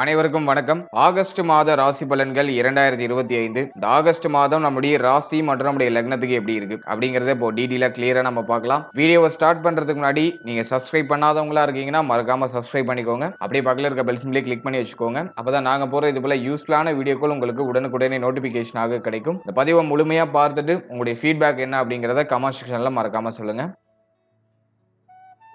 அனைவருக்கும் வணக்கம். ஆகஸ்ட் மாத ராசி பலன்கள் இரண்டாயிரத்தி இருபத்தி ஐந்து. இந்த ஆகஸ்ட் மாதம் நம்முடைய ராசி மற்றும் நம்முடைய லக்னத்துக்கு எப்படி இருக்கு அப்படிங்கறத இப்போ டீடெயிலா கிளியரா நம்ம பார்க்கலாம். வீடியோவை ஸ்டார்ட் பண்றதுக்கு முன்னாடி நீங்க சப்ஸ்கிரைப் பண்ணாதவங்களா இருக்கீங்கன்னா மறக்காம சப்ஸ்கிரைப் பண்ணிக்கோங்க. அப்படியே பக்கத்தில் இருக்க பெல் சிம்லேயே கிளிக் பண்ணி வச்சுக்கோங்க. அப்பதான் நாங்க போற இது போல யூஸ்ஃபுல்லான வீடியோக்கள் உங்களுக்கு உடனுக்குடனே நோட்டிபிகேஷனாக கிடைக்கும். இந்த பதிவை முழுமையா பார்த்துட்டு உங்களுடைய ஃபீட்பேக் என்ன அப்படிங்கறத கமெண்ட் செக்ஷன்ல மறக்காம சொல்லுங்க.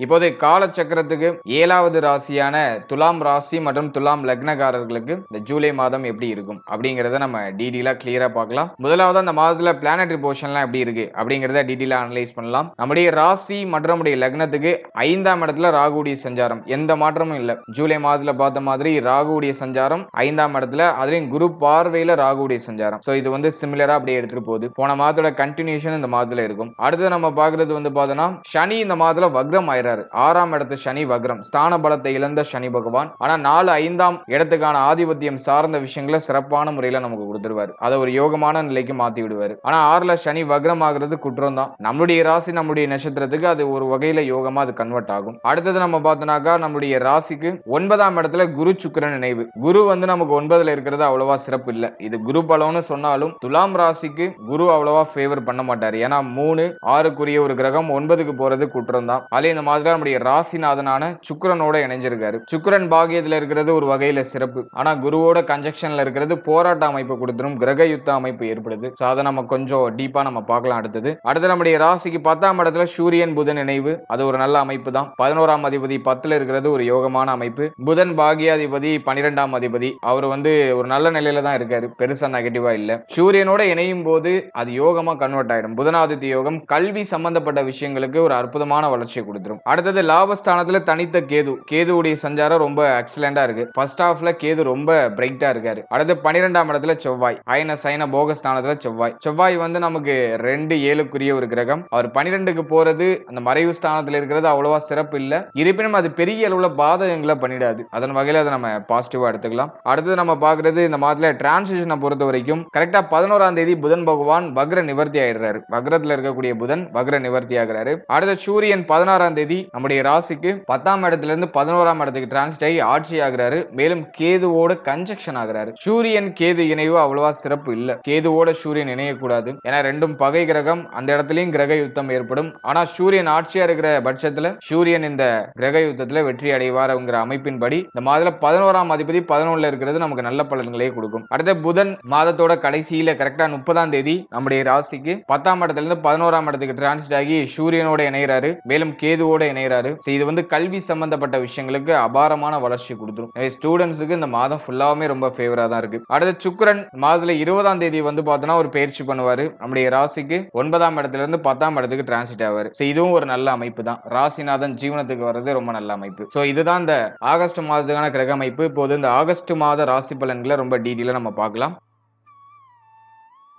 இப்போது காலச்சக்கரத்துக்கு ஏழாவது ராசியான துலாம் ராசி மற்றும் துலாம் லக்னக்காரர்களுக்கு இந்த ஜூலை மாதம் எப்படி இருக்கும் அப்படிங்கிறத நம்ம டீடெயிலாக கிளியராக பார்க்கலாம். முதலாவது அந்த மாதத்தில் பிளானட்ரி போர்ஷன்லாம் எப்படி இருக்கு அப்படிங்கிறத டீடெயிலாக அனலைஸ் பண்ணலாம். நம்முடைய ராசி மற்றும் நம்முடைய லக்னத்துக்கு ஐந்தாம் இடத்துல ராகுடைய சஞ்சாரம். எந்த மாற்றமும் இல்லை. ஜூலை மாதத்துல பார்த்த மாதிரி ராகுடைய சஞ்சாரம் ஐந்தாம் இடத்துல அதுலேயும் குரு பார்வையில் ராகுடைய சஞ்சாரம். ஸோ இது வந்து சிமிலராக அப்படியே எடுத்துகிட்டு போகுது. போன மாதத்தோட கண்டினியூஷன் இந்த மாதத்தில் இருக்கும். அடுத்து நம்ம பார்க்குறது வந்து பார்த்தோன்னா சனி இந்த மாதத்தில் வக்ரம் ஆயிரம் ஆயிடுறாரு ஆறாம் இடத்து சனி வக்ரம். ஸ்தான பலத்தை இழந்த சனி பகவான். ஆனா நாலு ஐந்தாம் இடத்துக்கான ஆதிபத்தியம் சார்ந்த விஷயங்களை சிறப்பான முறையில நமக்கு கொடுத்துருவாரு. அதை ஒரு யோகமான நிலைக்கு மாத்தி விடுவாரு. ஆனா ஆறுல சனி வக்ரம் ஆகுறது குற்றம் தான் நம்மளுடைய ராசி நம்முடைய நட்சத்திரத்துக்கு அது ஒரு வகையில யோகமா அது கன்வெர்ட் ஆகும். அடுத்தது நம்ம பார்த்தோம்னாக்கா நம்மளுடைய ராசிக்கு ஒன்பதாம் இடத்துல குரு சுக்கரன் நினைவு. குரு வந்து நமக்கு ஒன்பதுல இருக்கிறது அவ்வளவா சிறப்பு இல்லை. இது குரு பலம்னு சொன்னாலும் துலாம் ராசிக்கு குரு அவ்வளவா ஃபேவர் பண்ண மாட்டாரு. ஏன்னா மூணு ஆறுக்குரிய ஒரு கிரகம் ஒன்பதுக்கு போறது குற்றம் தான் அதே இந்த மாதிரி நம்முடைய ராசிநாதனான சுக்கரனோட இணைஞ்சிருக்காரு. சுக்கரன் பாகியத்துல இருக்கிறது ஒரு வகையில சிறப்பு. ஆனா குருவோட கன்ஜெக்ஷன்ல இருக்கிறது போராட்ட அமைப்பு கொடுத்துரும் கிரக யுத்த அமைப்பு ஏற்படுது. ஸோ அதை நம்ம கொஞ்சம் டீப்பா நம்ம பார்க்கலாம் அடுத்தது. அடுத்து நம்முடைய ராசிக்கு பத்தாம் இடத்துல சூரியன் புதன் இணைவு. அது ஒரு நல்ல அமைப்பு தான். பதினோராம் அதிபதி பத்துல இருக்கிறது ஒரு யோகமான அமைப்பு. புதன் பாகியாதிபதி பனிரெண்டாம் அதிபதி. அவர் வந்து ஒரு நல்ல நிலையில தான் இருக்காரு. பெருசா நெகட்டிவா இல்ல. சூரியனோட இணையும் போது அது யோகமா கன்வெர்ட் ஆயிடும். புதனாதித்ய யோகம் கல்வி சம்பந்தப்பட்ட விஷயங்களுக்கு ஒரு அற்புதமான வளர்ச்சியை கொடுத்துரும். அடுத்தது லாபஸ்தானத்துல தனித்த கேது. கேதுவுடைய சஞ்சாரம் ரொம்ப எக்ஸலண்டா இருக்கு. ஃபர்ஸ்ட் ஹாஃப்ல கேது ரொம்ப பிரைட்டா இருக்காரு. அடுத்து பன்னிரெண்டாம் இடத்துல செவ்வாய். அயன சைன போகஸ்தானத்துல செவ்வாய். செவ்வாய் வந்து நமக்கு ரெண்டு ஏழுக்குரிய ஒரு கிரகம். அவர் பன்னிரெண்டுக்கு போறது அந்த மறைவு ஸ்தானத்துல இருக்கிறது அவ்வளவா சிறப்பு இல்ல. இருப்பினும் அது பெரிய அளவுல பாதகங்களை பண்ணிடாது. அதன் வகையில அதை நம்ம பாசிட்டிவா எடுத்துக்கலாம். அடுத்தது நம்ம பாக்குறது இந்த மாதத்துல டிரான்சிஷனை பொறுத்த வரைக்கும் கரெக்டா பதினோராம் தேதி புதன் பகவான் வக்ர நிவர்த்தி ஆயிடுறாரு. வக்ரத்துல இருக்கக்கூடிய புதன் வக்ர நிவர்த்தி ஆகிறாரு. அடுத்த சூரியன் பதினாறாம் தேதி நம்முடைய ராசிக்கு பத்தாம் இடத்துல இருந்து பதினோராம் இடத்துக்கு டிரான்ஸ்ட் ஆகி ஆட்சி ஆகிறாரு. மேலும் கேதுவோட கன்ஜெக்ஷன் ஆகிறாரு. சூரியன் கேது இணைவு அவ்வளவா சிறப்பு இல்ல. கேதுவோட சூரியன் இணையக்கூடாது. ஏன்னா ரெண்டும் பகை கிரகம். அந்த இடத்துலயும் கிரக யுத்தம் ஏற்படும். ஆனா சூரியன் ஆட்சியா இருக்கிற பட்சத்துல சூரியன் இந்த கிரக யுத்தத்துல வெற்றி அடைவாருங்கிற அமைப்பின்படி இந்த மாதத்துல பதினோராம் அதிபதி பதினொன்னுல இருக்கிறது நமக்கு நல்ல பலன்களே கொடுக்கும். அடுத்த புதன் மாதத்தோட கடைசியில கரெக்டா முப்பதாம் தேதி நம்முடைய ராசிக்கு பத்தாம் இடத்துல இருந்து பதினோராம் இடத்துக்கு டிரான்ஸ்ட் ஆகி சூரியனோட இணைகிறாரு மேலும் கேதுவோட இணைகிறாரு. இது வந்து கல்வி சம்பந்தப்பட்ட விஷயங்களுக்கு அபாரமான வளர்ச்சி கொடுத்துரும். ஸ்டூடெண்ட்ஸுக்கு இந்த மாதம் ஃபுல்லாவுமே ரொம்ப ஃபேவரா தான் இருக்கு. அடுத்து சுக்கிரன் மாதத்துல இருபதாம் தேதி வந்து பார்த்தோன்னா ஒரு பயிற்சி பண்ணுவாரு. நம்முடைய ராசிக்கு ஒன்பதாம் இடத்துல இருந்து பத்தாம் இடத்துக்கு டிரான்சிட் ஆவாரு. ஸோ இதுவும் ஒரு நல்ல அமைப்பு தான். ராசிநாதன் ஜீவனத்துக்கு வர்றது ரொம்ப நல்ல அமைப்பு. ஸோ இதுதான் இந்த ஆகஸ்ட் மாதத்துக்கான கிரக அமைப்பு. இப்போது இந்த ஆகஸ்ட் மாத ராசி பலன்களை ரொம்ப டீட்டெயிலாக நம்ம பார்க்கலாம்.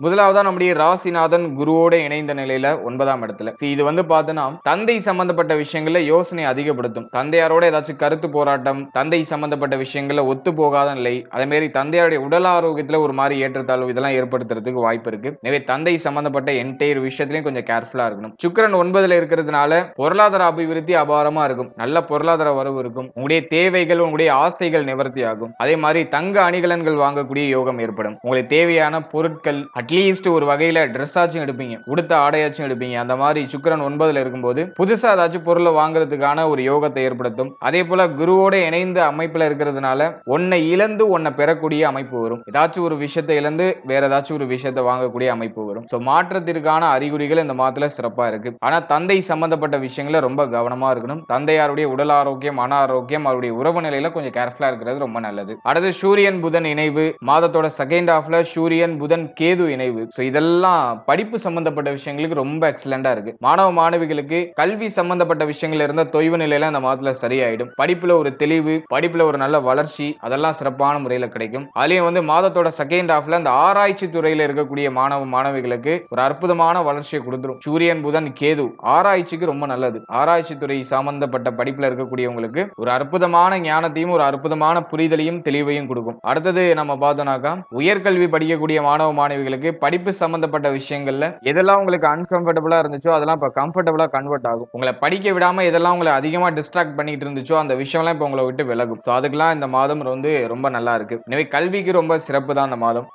முதலாவதா நம்முடைய ராசிநாதன் குருவோட இணைந்த நிலையில ஒன்பதாம் இடத்துல. இது வந்து பார்த்தோன்னா தந்தை சம்பந்தப்பட்ட விஷயங்கள்ல யோசனை அதிகப்படுத்தும். தந்தையாரோட ஏதாச்சும் கருத்து போராட்டம் தந்தை சம்பந்தப்பட்ட விஷயங்கள்ல ஒத்து போகாத நிலை அதே மாதிரி தந்தையாருடைய உடல் ஆரோக்கியத்துல ஒரு மாதிரி ஏற்றத்தாழ்வு இதெல்லாம் ஏற்படுத்துறதுக்கு வாய்ப்பு இருக்கு. எனவே தந்தை சம்பந்தப்பட்ட என்டையர் விஷயத்திலையும் கொஞ்சம் கேர்ஃபுல்லா இருக்கணும். சுக்கரன் ஒன்பதுல இருக்கிறதுனால பொருளாதார அபிவிருத்தி அபாரமா இருக்கும். நல்ல பொருளாதார வரவு இருக்கும். உங்களுடைய தேவைகள் உங்களுடைய ஆசைகள் நிவர்த்தி ஆகும் அதே மாதிரி தங்க அணிகலன்கள் வாங்கக்கூடிய யோகம் ஏற்படும். உங்களுக்கு தேவையான பொருட்கள் அட்லீஸ்ட் ஒரு வகையில ட்ரெஸ் ஆச்சும் எடுப்பீங்க. உடுத்த ஆடையாச்சும் எடுப்பீங்க. அந்த மாதிரி சுக்கரன் ஒன்பதுல இருக்கும்போது புதுசா ஏதாச்சும் பொருளை வாங்குறதுக்கான ஒரு யோகத்தை ஏற்படுத்தும். அதே போல குருவோட இணைந்த அமைப்புல இருக்கிறதுனால ஒன்னை இழந்து ஒன்னை பெறக்கூடிய அமைப்பு வரும். ஏதாச்சும் ஒரு விஷயத்தை இழந்து வேற ஏதாச்சும் ஒரு விஷயத்தை வாங்கக்கூடிய அமைப்பு வரும். ஸோ மாற்றத்திற்கான அறிகுறிகள் இந்த மாதத்துல சிறப்பா இருக்கு. ஆனா தந்தை சம்பந்தப்பட்ட விஷயங்கள ரொம்ப கவனமா இருக்கணும். தந்தையாருடைய உடல் ஆரோக்கியம் மன ஆரோக்கியம் அவருடைய உறவு நிலையில கொஞ்சம் கேர்ஃபுல்லா இருக்கிறது ரொம்ப நல்லது. அடுத்து சூரியன் புதன் இணைவு. மாதத்தோட செகண்ட் ஹாஃப்ல சூரியன் புதன் கேது இணைவு. ஸோ இதெல்லாம் படிப்பு சம்பந்தப்பட்ட விஷயங்களுக்கு ரொம்ப எக்ஸலண்டா இருக்கு. மாணவ மாணவிகளுக்கு கல்வி சம்பந்தப்பட்ட விஷயங்கள் இருந்த தொய்வு நிலையில அந்த மாதத்துல சரியாயிடும். படிப்புல ஒரு தெளிவு படிப்புல ஒரு நல்ல வளர்ச்சி அதெல்லாம் சிறப்பான முறையில கிடைக்கும். அதுலயும் வந்து மாதத்தோட செகண்ட் ஹாஃப்ல அந்த ஆராய்ச்சி துறையில இருக்கக்கூடிய மாணவ மாணவிகளுக்கு ஒரு அற்புதமான வளர்ச்சியை கொடுத்துரும். சூரியன் புதன் கேது ஆராய்ச்சிக்கு ரொம்ப நல்லது. ஆராய்ச்சி துறை சம்பந்தப்பட்ட படிப்புல இருக்கக்கூடியவங்களுக்கு ஒரு அற்புதமான ஞானத்தையும் ஒரு அற்புதமான புரிதலையும் தெளிவையும் கொடுக்கும். அடுத்தது நம்ம பார்த்தோம்னாக்கா உயர்கல்வி படிக்கக்கூடிய மாணவ மாணவிகளுக்கு உங்களுக்கு படிப்பு சம்பந்தப்பட்ட விஷயங்கள்ல எதெல்லாம் உங்களுக்கு அன்கம்ஃபர்டபுளா இருந்துச்சோ அதெல்லாம் இப்ப கம்ஃபர்டபுளா கன்வெர்ட் ஆகும். உங்களை படிக்க விடாம எதெல்லாம் உங்களை அதிகமா டிஸ்ட்ராக்ட் பண்ணிட்டு இருந்துச்சோ அந்த விஷயம்லாம் இப்ப உங்களை விட்டு விலகும். ஸோ அதுக்கெல்லாம் இந்த மாதம் வந்து ரொம்ப நல்லா இருக்கு. எனவே கல்விக்கு ரொம்ப சிறப்பு தான் அந்த மாதம்.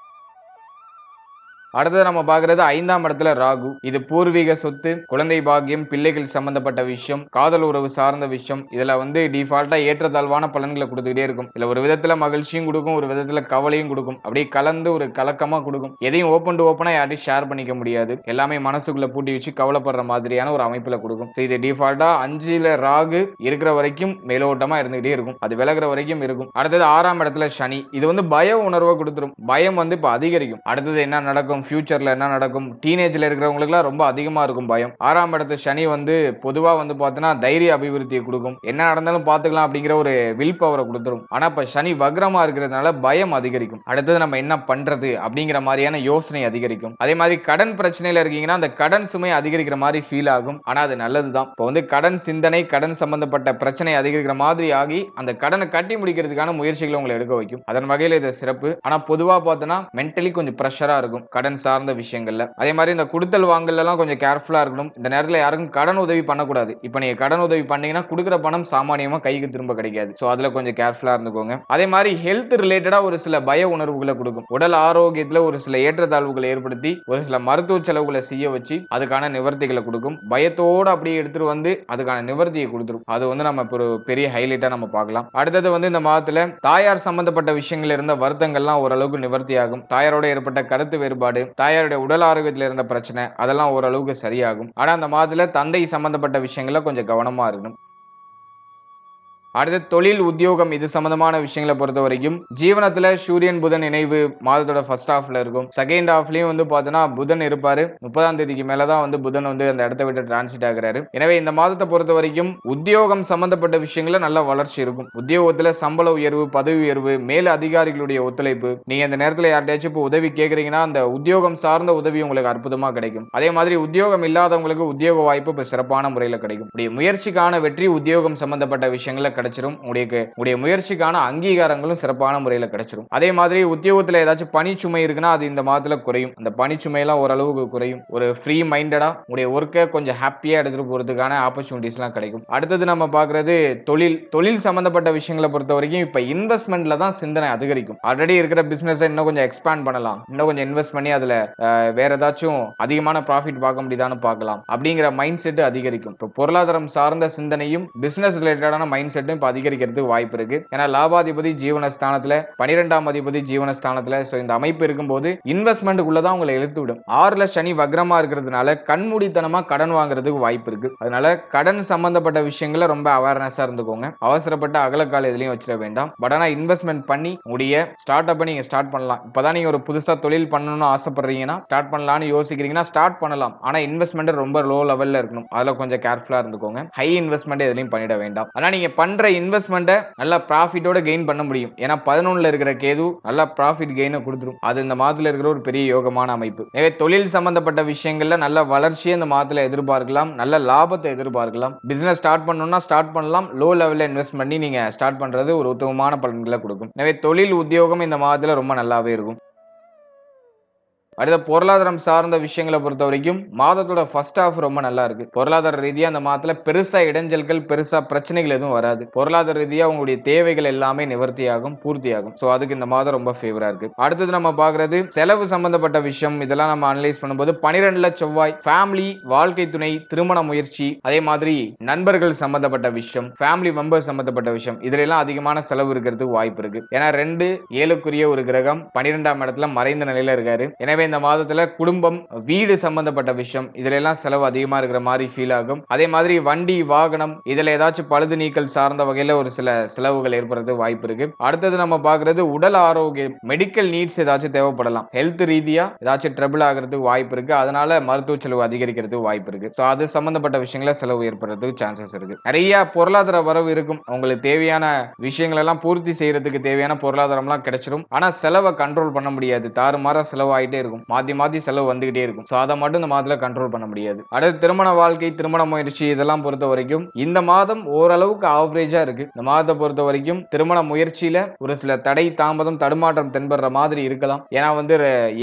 அடுத்தது நம்ம பாக்குறது ஐந்தாம் இடத்துல ராகு. இது பூர்வீக சொத்து குழந்தை பாக்கியம் பிள்ளைகள் சம்பந்தப்பட்ட விஷயம் காதல் உறவு சார்ந்த விஷயம். இதுல வந்து டிஃபால்ட்டா ஏற்றத்தாழ்வான பலன்களை கொடுத்துக்கிட்டே இருக்கும். இல்ல ஒரு விதத்துல மகிழ்ச்சியும் கொடுக்கும் ஒரு விதத்துல கவலையும் கொடுக்கும். அப்படியே கலந்து ஒரு கலக்கமா கொடுக்கும். எதையும் ஓப்பன் டு ஓப்பனா யார்ட்டையும் ஷேர் பண்ணிக்க முடியாது. எல்லாமே மனசுக்குள்ள பூட்டி வச்சு கவலைப்படுற மாதிரியான ஒரு அமைப்புல கொடுக்கும். இது டிஃபால்ட்டா அஞ்சுல ராகு இருக்கிற வரைக்கும் மேலோட்டமா இருந்துகிட்டே இருக்கும். அது விலகிற வரைக்கும் இருக்கும். அடுத்தது ஆறாம் இடத்துல சனி. இது வந்து பய உணர்வை கொடுத்துரும். பயம் வந்து இப்ப அதிகரிக்கும். அடுத்தது என்ன நடக்கும்? ஃபியூச்சரில் என்ன நடக்கும்? டீனேஜ்ல இருக்கிறவங்களுக்குலாம் ரொம்ப அதிகமா இருக்கும் பயம். ஆறாம் இடத்து சனி வந்து பொதுவாக வந்து பார்த்தோன்னா தைரிய அபிவிருத்தியை கொடுக்கும். என்ன நடந்தாலும் பார்த்துக்கலாம் அப்படிங்கிற ஒரு வில் பவரை கொடுத்துரும். ஆனா இப்போ சனி வக்ரமாக இருக்கிறதுனால பயம் அதிகரிக்கும். அடுத்தது நம்ம என்ன பண்றது அப்படிங்கிற மாதிரியான யோசனை அதிகரிக்கும். அதே மாதிரி கடன் பிரச்சனையில் இருக்கீங்கன்னா அந்த கடன் சுமை அதிகரிக்கிற மாதிரி ஃபீல் ஆகும். ஆனால் அது நல்லதுதான். இப்போ வந்து கடன் சிந்தனை கடன் சம்பந்தப்பட்ட பிரச்சனை அதிகரிக்கிற மாதிரி ஆகி அந்த கடனை கட்டி முடிக்கிறதுக்கான முயற்சிகளை உங்களை எடுக்க வைக்கும். அதன் வகையில் இது சிறப்பு. ஆனால் பொதுவாக பார்த்தோன்னா மென்டலி கொஞ்சம் ப்ரெஷராக இருக்கும். கடன் சார்ந்த விஷயங்கள்ல. அதே மாதிரி இந்த கொடுத்தல் வாங்கலாம் கொஞ்சம் கேர்ஃபுல்லா இருக்கணும். இந்த நேரத்துல யாருக்கும் கடன் உதவி பண்ணக்கூடாது. இப்போ நீங்க கடன் உதவி பண்ணீங்கன்னா கொடுக்குற பணம் சாமானியமா கைக்கு திரும்ப கிடைக்காது. ஸோ அதுல கொஞ்சம் கேர்ஃபுல்லா இருந்துக்கோங்க. அதே மாதிரி ஹெல்த் ரிலேட்டடா ஒரு சில பய உணர்வுகளை கொடுக்கும். உடல் ஆரோக்கியத்துல ஒரு சில ஏற்றத்தாழ்வுகளை ஏற்படுத்தி ஒரு சில மருத்துவ செலவுகளை செய்ய வச்சு அதுக்கான நிவர்த்திகளை கொடுக்கும். பயத்தோட அப்படியே எடுத்துட்டு வந்து அதுக்கான நிவர்த்தியை கொடுத்துரும். அது வந்து நம்ம இப்போ ஒரு பெரிய ஹைலைட்டா நம்ம பார்க்கலாம். அடுத்தது வந்து இந்த மாதத்துல தாயார் சம்பந்தப்பட்ட விஷயங்கள் இருந்த வருத்தங்கள்லாம் ஓரளவுக்கு நிவர்த்தி ஆகும் தாயாரோட ஏற்பட்ட கருத்து வேறுபாடு தாயாருடைய உடல் ஆரோக்கியத்தில் இருந்த பிரச்சனை அதெல்லாம் ஓரளவுக்கு சரியாகும். ஆனா அந்த மாதத்தில் தந்தை சம்பந்தப்பட்ட விஷயங்கள கொஞ்சம் கவனமா இருக்கணும். அடுத்து தொழில் உத்தியோகம் இது சம்பந்தமான விஷயங்களை பொறுத்த வரைக்கும் ஜீவனத்துல சூரியன் புதன் இணைவு மாதத்தோட ஃபர்ஸ்ட் ஹாஃப்ல இருக்கும். செகண்ட் ஹாஃப்லயும் வந்து பார்த்தோன்னா புதன் இருப்பாரு. முப்பதாம் தேதிக்கு மேலதான் வந்து புதன் வந்து அந்த இடத்த விட்டு டிரான்சிட் ஆகிறாரு. எனவே இந்த மாதத்தை பொறுத்த வரைக்கும் உத்தியோகம் சம்பந்தப்பட்ட விஷயங்கள நல்ல வளர்ச்சி இருக்கும். உத்தியோகத்துல சம்பள உயர்வு பதவி உயர்வு மேல் அதிகாரிகளுடைய ஒத்துழைப்பு. நீங்க இந்த நேரத்துல யார்கிட்டயாச்சும் இப்போ உதவி கேட்குறீங்கன்னா அந்த உத்தியோகம் சார்ந்த உதவி உங்களுக்கு அற்புதமா கிடைக்கும். அதே மாதிரி உத்தியோகம் இல்லாதவங்களுக்கு உத்தியோக வாய்ப்பு இப்போ சிறப்பான முறையில் கிடைக்கும். இப்படி முயற்சிக்கான வெற்றி உத்தியோகம் சம்பந்தப்பட்ட விஷயங்களை கிடைச்சிரும். உங்களுக்கு உடைய முயற்சிக்கான அங்கீகாரங்களும் சிறப்பான முறையில் கிடைச்சிரும். அதே மாதிரி உத்தியோகத்தில் ஏதாச்சும் பனிச்சுமை இருக்குன்னா அது இந்த மாதத்தில் குறையும். அந்த பணிச்சுமையெல்லாம் ஓரளவுக்கு குறையும். ஒரு ஃப்ரீ மைண்டடாக உடைய ஒர்க்கை கொஞ்சம் ஹாப்பியாக எடுத்துகிட்டு போகிறதுக்கான ஆப்பர்ச்சுனிட்டிஸ்லாம் கிடைக்கும். அடுத்தது நம்ம பார்க்குறது தொழில். தொழில் சம்மந்தப்பட்ட விஷயங்களை பொறுத்த வரைக்கும் இப்போ இன்வெஸ்ட்மெண்ட்டில் தான் சிந்தனை அதிகரிக்கும். ஆல்ரெடி இருக்கிற பிஸ்னஸை இன்னும் கொஞ்சம் எக்ஸ்பேண்ட் பண்ணலாம். இன்னும் கொஞ்சம் இன்வெஸ்ட் பண்ணி அதில் வேற ஏதாச்சும் அதிகமான ப்ராஃபிட் பார்க்க முடியுதான்னு பார்க்கலாம். அப்படிங்கிற மைண்ட் செட் அதிகரிக்கும். இப்போ பொருளாதாரம் சார்ந்த சிந்தனையும் பிஸ்னஸ் ரிலேட்டடான மைண்ட் செட்டும் இப்போ அதிகரிக்கிறதுக்கு வாய்ப்பு இருக்கு. ஏன்னா லாபாதிபதி ஜீவனஸ்தானத்துல பனிரெண்டாம் அதிபதி ஜீவனஸ்தானத்துல ஸோ இந்த அமைப்பு இருக்கும்போது இன்வெஸ்ட்மெண்ட்டுக்குள்ள தான் உங்களை இழுத்து விடும் ஆறுல சனி வக்ரமா இருக்கிறதுனால கண்மூடித்தனமா கடன் வாங்குறதுக்கு வாய்ப்பு இருக்கு. அதனால கடன் சம்பந்தப்பட்ட விஷயங்கள ரொம்ப அவேர்னஸா இருந்துக்கோங்க. அவசரப்பட்ட அகலக்கால இதுலயும் வச்சிட வேண்டாம். பட் ஆனா இன்வெஸ்ட்மெண்ட் பண்ணி முடிய ஸ்டார்ட் அப்ப நீங்க ஸ்டார்ட் பண்ணலாம். இப்பதான் நீங்க ஒரு புதுசா தொழில் பண்ணணும்னு ஆசைப்படுறீங்கன்னா ஸ்டார்ட் பண்ணலாம்னு யோசிக்கிறீங்கன்னா ஸ்டார்ட் பண்ணலாம். ஆனா இன்வெஸ்ட்மெண்ட் ரொம்ப லோ லெவல்ல இருக்கணும். அதுல கொஞ்சம் கேர்ஃபுல்லா இருந்துக்கோங்க. ஹை இன்வெஸ்ட்மெண்ட் எதுலையும் பண்ணிட வேண்டாம். ஆனா நீங்க பண்ற இன்வெஸ்ட்மெண்ட்டை நல்லா ப்ராஃபிட்டோட கெயின் பண்ண முடியும். ஏன்னா பதினொன்னுல இருக்கிற கேது நல்லா ப்ராஃபிட் கெயினை கொடுத்துரும். அது இந்த மாதத்துல இருக்கிற ஒரு பெரிய யோகமான அமைப்பு. எனவே தொழில் சம்பந்தப்பட்ட விஷயங்கள்ல நல்ல வளர்ச்சியை இந்த மாதத்துல எதிர்பார்க்கலாம். நல்ல லாபத்தை எதிர்பார்க்கலாம். பிசினஸ் ஸ்டார்ட் பண்ணணும்னா ஸ்டார்ட் பண்ணலாம். லோ லெவல்ல இன்வெஸ்ட் பண்ணி நீங்க ஸ்டார்ட் பண்றது ஒரு உத்தமமான பலன்களை கொடுக்கும். எனவே தொழில் உத்தியோகம் இந்த மாதத்துல ரொம்ப நல்லாவே இருக்கும். அடுத்த பொருளாதாரம் சார்ந்த விஷயங்களை பொறுத்த வரைக்கும் மாதத்தோட ஃபர்ஸ்ட் ஹாஃப் ரொம்ப நல்லா இருக்கு. பொருளாதார ரீதியா அந்த மாதத்துல பெருசா இடைஞ்சல்கள் பெருசா பிரச்சனைகள் எதுவும் வராது. பொருளாதார ரீதியா உங்களுடைய தேவைகள் எல்லாமே நிவர்த்தியாகும் பூர்த்தியாகும். ஸோ அதுக்கு இந்த மாதம் ரொம்ப ஃபேவரா இருக்கு. அடுத்தது நம்ம பாக்குறது செலவு சம்பந்தப்பட்ட விஷயம். இதெல்லாம் நம்ம அனலைஸ் பண்ணும்போது பனிரெண்டுல செவ்வாய் ஃபேமிலி வாழ்க்கை துணை திருமண முயற்சி அதே மாதிரி நண்பர்கள் சம்பந்தப்பட்ட விஷயம் ஃபேமிலி மெம்பர்ஸ் சம்பந்தப்பட்ட விஷயம். இதுல எல்லாம் அதிகமான செலவு இருக்கிறதுக்கு வாய்ப்பு இருக்கு. ஏன்னா ரெண்டு ஏழுக்குரிய ஒரு கிரகம் பனிரெண்டாம் இடத்துல மறைந்த நிலையில இருக்காரு. எனவே இந்த மாதத்துல குடும்பம் வீடு சம்பந்தப்பட்ட விஷயம் இதுல எல்லாம் செலவு அதிகமா இருக்கிற மாதிரி ஃபீல் ஆகும். அதே மாதிரி வண்டி வாகனம் இதுல ஏதாச்சும் பழுது நீக்கல் சார்ந்த வகையில ஒரு சில செலவுகள் ஏற்படுறது வாய்ப்பு இருக்கு. அடுத்தது நம்ம பாக்குறது உடல் ஆரோக்கியம் மெடிக்கல் நீட்ஸ் ஏதாச்சும் தேவைப்படலாம். ஹெல்த் ரீதியா ஏதாச்சும் ட்ரபிள் ஆகிறதுக்கு வாய்ப்பு இருக்கு. அதனால மருத்துவ செலவு அதிகரிக்கிறதுக்கு வாய்ப்பு இருக்கு. ஸோ அது சம்பந்தப்பட்ட விஷயங்கள செலவு ஏற்படுறதுக்கு சான்சஸ் இருக்கு. நிறைய பொருளாதார வரவு இருக்கும். உங்களுக்கு தேவையான விஷயங்கள் எல்லாம் பூர்த்தி செய்யறதுக்கு தேவையான பொருளாதாரம்லாம் கிடைச்சிடும் ஆனா செலவை கண்ட்ரோல் பண்ண முடியாது. தாறுமாற செலவாயிட்டே இருக்கும். இருக்கும். மாத்தி மாத்தி செலவு வந்துகிட்டே இருக்கும். ஸோ அதை மட்டும் இந்த மாதத்துல கண்ட்ரோல் பண்ண முடியாது. அடுத்து திருமண வாழ்க்கை திருமண முயற்சி இதெல்லாம் பொறுத்த வரைக்கும் இந்த மாதம் ஓரளவுக்கு ஆவரேஜா இருக்கு. இந்த மாதத்தை பொறுத்த வரைக்கும் திருமண முயற்சியில ஒரு சில தடை தாமதம் தடுமாற்றம் தென்படுற மாதிரி இருக்கலாம். ஏன்னா வந்து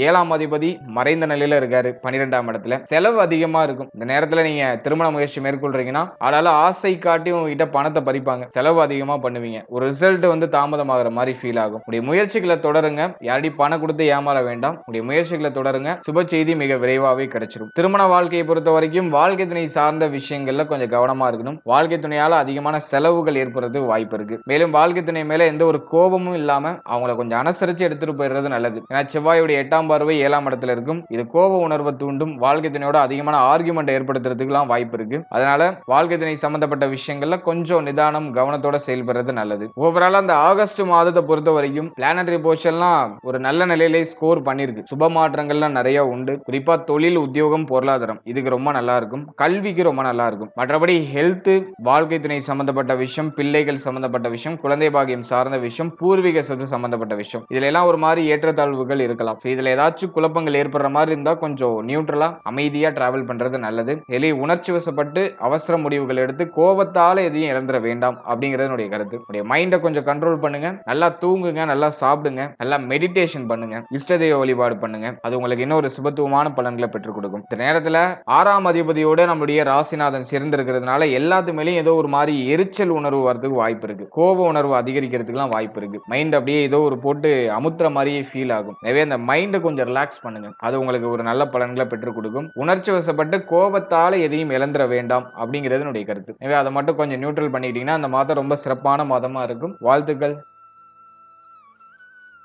ஏழாம் அதிபதி மறைந்த நிலையில இருக்காரு பன்னிரெண்டாம் இடத்துல. செலவு அதிகமா இருக்கும். இந்த நேரத்துல நீங்க திருமண முயற்சி மேற்கொள்றீங்கன்னா அதனால ஆசை காட்டி உங்ககிட்ட பணத்தை பறிப்பாங்க. செலவு அதிகமா பண்ணுவீங்க. ஒரு ரிசல்ட் வந்து தாமதமாகிற மாதிரி ஃபீல் ஆகும். உடைய முயற்சிகளை தொடருங்க. யாரையும் பணம் கொடுத்து ஏமாற வேண்டாம். உடைய முயற்சிகளை தொடருங்க. சுப செய்தி மிக விரைவாகவே கிடைச்சிரும். திருமண வாழ்க்கையை பொறுத்த வரைக்கும் வாழ்க்கை துணை சார்ந்த விஷயங்கள்ல கொஞ்சம் கவனமா இருக்கணும். வாழ்க்கை துணையால அதிகமான செலவுகள் ஏற்படுறது வாய்ப்பு இருக்கு. மேலும் வாழ்க்கை துணை மேல எந்த ஒரு கோபமும் இல்லாம அவங்கள கொஞ்சம் அனுசரிச்சு எடுத்துட்டு போயிடுறது நல்லது. ஏன்னா செவ்வாயுடைய எட்டாம் பார்வை ஏழாம் இடத்துல இருக்கும். இது கோப உணர்வை தூண்டும். வாழ்க்கை துணையோட அதிகமான ஆர்குமெண்ட் ஏற்படுத்துறதுக்குலாம் வாய்ப்பு இருக்கு. அதனால வாழ்க்கை துணை சம்பந்தப்பட்ட விஷயங்கள்ல கொஞ்சம் நிதானம் கவனத்தோட செயல்படுறது நல்லது. ஓவரால் அந்த ஆகஸ்ட் மாதத்தை பொறுத்த வரைக்கும் பிளானட்டரி போர்ஷன்லாம் ஒரு நல்ல நிலையிலே ஸ்கோர் பண்ணிருக்கு. சுப மாற்றங்கள்லாம் நிறைய உண்டு. குறிப்பா தொழில் உத்தியோகம் பொருளாதாரம். இதுக்கு ரொம்ப நல்லா இருக்கும். கல்விக்கு ரொம்ப நல்லா இருக்கும். மற்றபடி ஹெல்த் வாழ்க்கை துணை சம்பந்தப்பட்ட விஷயம் பிள்ளைகள் சம்பந்தப்பட்ட விஷயம் குழந்தை பாகியம் சார்ந்த விஷயம் பூர்வீக சொத்து சம்பந்தப்பட்ட விஷயம். இதுல எல்லாம் ஒரு மாதிரி ஏற்றத்தாழ்வுகள் இருக்கலாம். இதுல ஏதாச்சும் குழப்பங்கள் ஏற்படுற மாதிரி இருந்தா கொஞ்சம் நியூட்ரலா அமைதியா டிராவல் பண்றது நல்லது. எலி உணர்ச்சி வசப்பட்டு அவசர முடிவுகள் எடுத்து கோபத்தால எதையும் இழந்துட வேண்டாம் அப்படிங்கிறது என்னுடைய கருத்து. உடைய மைண்டை கொஞ்சம் கண்ட்ரோல் பண்ணுங்க. நல்லா தூங்குங்க நல்லா சாப்பிடுங்க. நல்லா மெடிடேஷன் பண்ணுங்க. இஷ்ட தெய்வ வழிபாடு பண்ணுங்க. அது உங்களுக்கு இன்னொரு சுபத்துவமான பலன்களை பெற்றுக் கொடுக்கும். இந்த நேரத்துல ஆறாம் அதிபதியோட நம்முடைய ராசிநாதன் சேர்ந்திருக்கிறதுனால எல்லாத்துமேலயும் ஏதோ ஒரு மாதிரி எரிச்சல் உணர்வு வரதுக்கு வாய்ப்பு இருக்கு. கோப உணர்வு அதிகரிக்கிறதுக்குலாம் வாய்ப்பு இருக்கு. மைண்ட் அப்படியே ஏதோ ஒரு போட்டு அமுத்துற மாதிரியே ஃபீல் ஆகும். எனவே அந்த மைண்டை கொஞ்சம் ரிலாக்ஸ் பண்ணுங்க. அது உங்களுக்கு ஒரு நல்ல பலன்களை பெற்றுக் கொடுக்கும். உணர்ச்சி வசப்பட்டு கோபத்தால எதையும் இழந்துட வேண்டாம் அப்படிங்கிறது என்னுடைய கருத்து. எனவே அதை மட்டும் கொஞ்சம் நியூட்ரல் பண்ணிக்கிட்டீங்கன்னா அந்த மாதம் ரொம்ப சிறப்பான மாதமா இருக்கும். வாழ்த்துக்கள்.